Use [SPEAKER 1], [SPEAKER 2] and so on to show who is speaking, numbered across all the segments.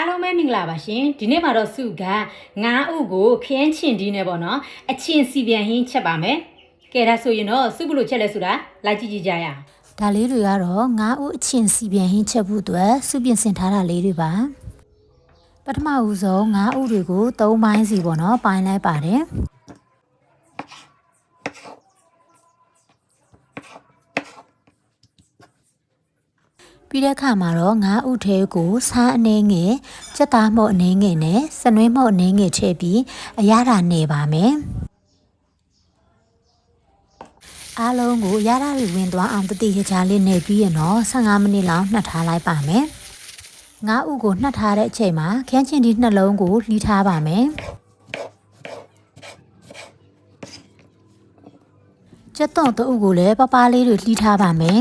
[SPEAKER 1] အားလုံးပဲမင်္ဂလာပါရှင်ဒီနေ့မှာတော့စုကငါးဥကိုခရမ်းချင်ဒီနဲ့ပေါ့နော်အချင်းစီပြန်ဟင်းချက်ပါမယ်ကဲဒါဆိုရင်တော့စုဘလို့ချက်လဲဆိုတာလိုက်ကြည့်ကြည့်ကြရအောင်
[SPEAKER 2] ဒါလေးတွေကတော့ငါးဦးအချင်းစီပြန်ဟင်းချက်ဖို့အတွက်စုပြင်ဆင်ထားတာလေးတွေပါပထမဦးဆုံးငါးဦးတွေကို၃ပိုင်းစီပေါ့နော်ပိုင်းလိုက်ပါတယ် ပြီးတဲ့အခါမှာတော့ငါးဥထဲကိုဆားအနေငယ်စက်သားမှုတ်အနေငယ်နဲ့စနွေးမှုတ်အနေငယ်ထည့်ပြီးအရသာနေပါမယ်အားလုံးကိုရရတွေဝင်သွားအောင်တတိယကြားလေးနေပြီးရတော့15မိနစ်လောက်နှက်ထားလိုက်ပါမယ်ငါးဥကိုနှက်ထားတဲ့အချိန်မှာခန်းချင်ဒီနှလုံးကိုလှီးထားပါမယ်ကျက်တော့တအုပ်ကိုလည်းပပလေးတွေလှီးထားပါမယ်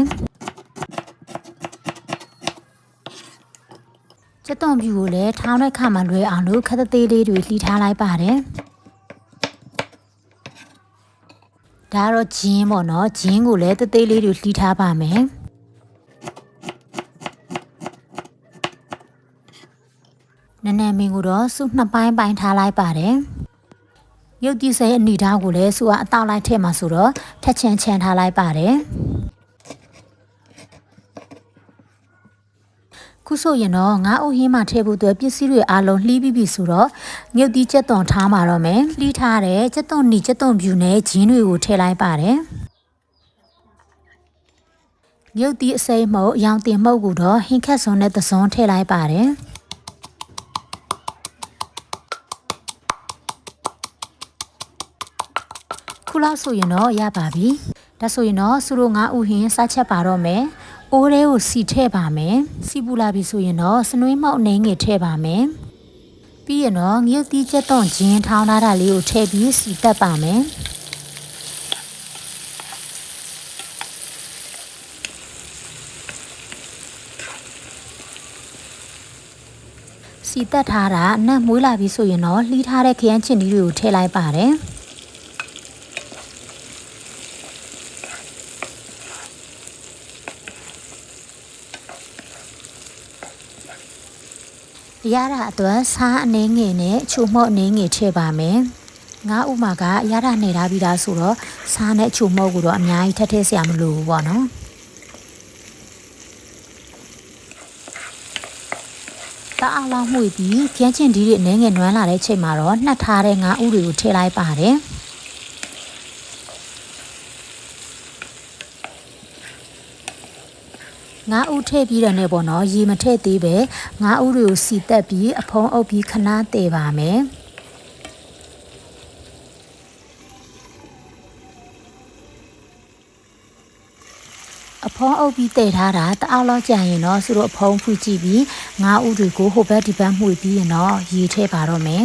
[SPEAKER 2] ကျက်တော့ပြူကိုလည်းထောင်းတဲ့ခါမှလွယ်အောင်လို့ခက်သေးလေးတွေလှီးထားလိုက်ပါတယ်ဒါကတော့ဂျင်းပေါ့နော်ဂျင်းကိုလည်းတသေးလေးတွေလှီးထားပါမယ်နည်းနည်းမင်းကိုတော့စုနှစ်ပိုင်းပိုင်းထားလိုက်ပါတယ်ရုပ်ကြည့်စဲအနီထားကိုလည်းစုကအတောက်လိုက်ထည့်မှာဆိုတော့ထက်ချန်ချန်ထားလိုက်ပါတယ် ခုဆိုရင်တော့ငါးအုပ်ဟင်းမှာထည့်ဖို့အတွက်ပစ္စည်းတွေအားလုံးလှီးပြီးပြီဆိုတော့မြုပ်တီးချက်သွန်ထားမှာတော့မယ်လှီးထားတဲ့ချက်သွန်နီချက်သွန်ဖြူနဲ့ဂျင်းတွေကိုထည့်လိုက်ပါတယ်မြုပ်တီးအစိမ်းမှုတ်ရောင်တင်မှုတ်ကိုတော့ဟင်းခက်စွန်နဲ့သစွန်ထည့်လိုက်ပါတယ်ခုလောက်ဆိုရင်တော့ရပါပြီဒါဆိုရင်တော့စုတို့ငါးဥဟင်းစားချက်ပါတော့မယ် အိုးလေးကိုစီထည့်ပါမယ်စီပူလာပြီဆိုရင်တော့စနွေးမောက်အနေငယ်ထည့်ပါမယ်ပြီးရင်တော့ငရုတ်သီးချက်တော့ဂျင်းထောင်းထားတာလေးကိုထည့်ပြီးစီတက်ပါမယ်စီတက်ထားတာအနက်မွေးလာပြီဆိုရင်တော့လှီးထားတဲ့ခရမ်းချင်ဒီတွေကိုထည့်လိုက်ပါတယ် ရတာအတွက်စားအနေငယ်နဲ့ချိုမော့အနေငယ်ထည့်ပါမယ်ငါဥမာကရတာနေထားပြီးသားဆိုတော့စားနဲ့ချိုမော့ကိုတော့အများကြီးထပ်ထည့်စရာမလိုဘူးပေါ့နော်တအားလောင်းမှုပြီးကျန်းချင်ဒီတွေအနေငယ်နွမ်းလာတဲ့ချိန်မှာတော့နှက်ထားတဲ့ငါဥတွေကိုထည့်လိုက်ပါတယ် ငါးဦးထည့်ပြီးတော့ねပေါ့နော်ရေမထည့်သေးပဲငါးဦးတွေကိုစီတက်ပြီးအဖုံးအုပ်ပြီးခဏတည်ပါမယ်အဖုံးအုပ်ပြီးတည်ထားတာတအားလောက်ကြာရင်တော့သူတို့အဖုံးဖွကြည့်ပြီးငါးဦးတွေကိုဟိုဘက်ဒီဘက်မှွေပြီးရင်တော့ရေထည့်ပါတော့မယ်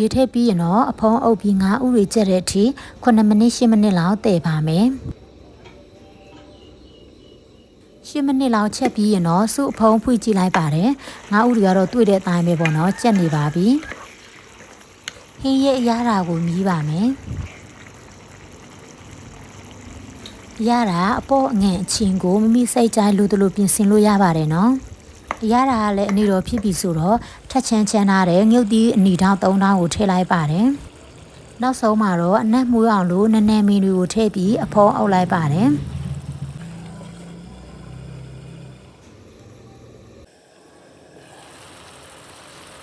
[SPEAKER 2] ရေထည့်ပြီးရင်တော့အဖုံးအုပ်ပြီးငါးဦးတွေကျက်တဲ့အထိ9မိနစ်10မိနစ်လောက်တည်ပါမယ်10မိနစ်လောက်ချက်ပြီးရင်တော့စုအဖုံးဖွကြည့်လိုက်ပါတယ်ငါးဦးတွေကတော့တွေ့တဲ့အတိုင်းပဲပေါ့နော်ကျက်နေပါပြီဟင်းရဲ့အရာတာကိုမြည်ပါမယ်ရတာအပေါ်အငန့်အချင်းကိုမမိစိတ်ကြိုက်လို့တို့လို့ပြင်ဆင်လို့ရပါတယ်နော် ရတာကလည်းအနေတော်ဖြစ်ပြီဆိုတော့ထက်ချမ်းချမ်းထားတဲ့ငုတ်တီးအနီထောင်း၃ထောင်းကိုထည့်လိုက်ပါတယ်နောက်ဆုံးမှာတော့အနက်မှုအောင်လို့နည်းနည်းမင်းတွေကိုထည့်ပြီးအဖုံးအုပ်လိုက်ပါတယ်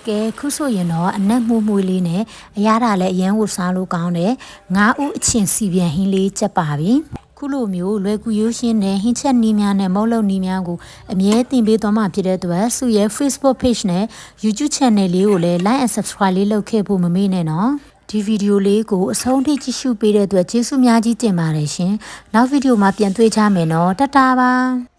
[SPEAKER 2] ကဲခုဆိုရင်တော့အနက်မှုမှုလေးနဲ့အရသာလည်းအရန်ကိုစားလို့ကောင်းတယ်ငါးဦးအချင်းစီပြန်ဟင်းလေးချက်ပါပြီ ခုလိုမျိုးလွယ်ကူရိုးရှင်းတဲ့ဟင်းချက်နီးများနဲ့မုတ်လုံနီးများကိုအမြဲတင်ပေးသွားမှာဖြစ်တဲ့အတွက်စုရဲ့ Facebook page နဲ့ YouTube channel လေးကိုလည်း like and subscribe လေးလုပ်ခဲ့ဖို့မမေ့နဲ့နော်ဒီဗီဒီယိုလေးကိုအဆုံးထိကြည့်ရှုပေးတဲ့အတွက်ကျေးဇူးများကြီးတင်ပါတယ်ရှင်နောက်ဗီဒီယိုမှာပြန်တွေ့ကြမယ်နော်တတ်တာပါ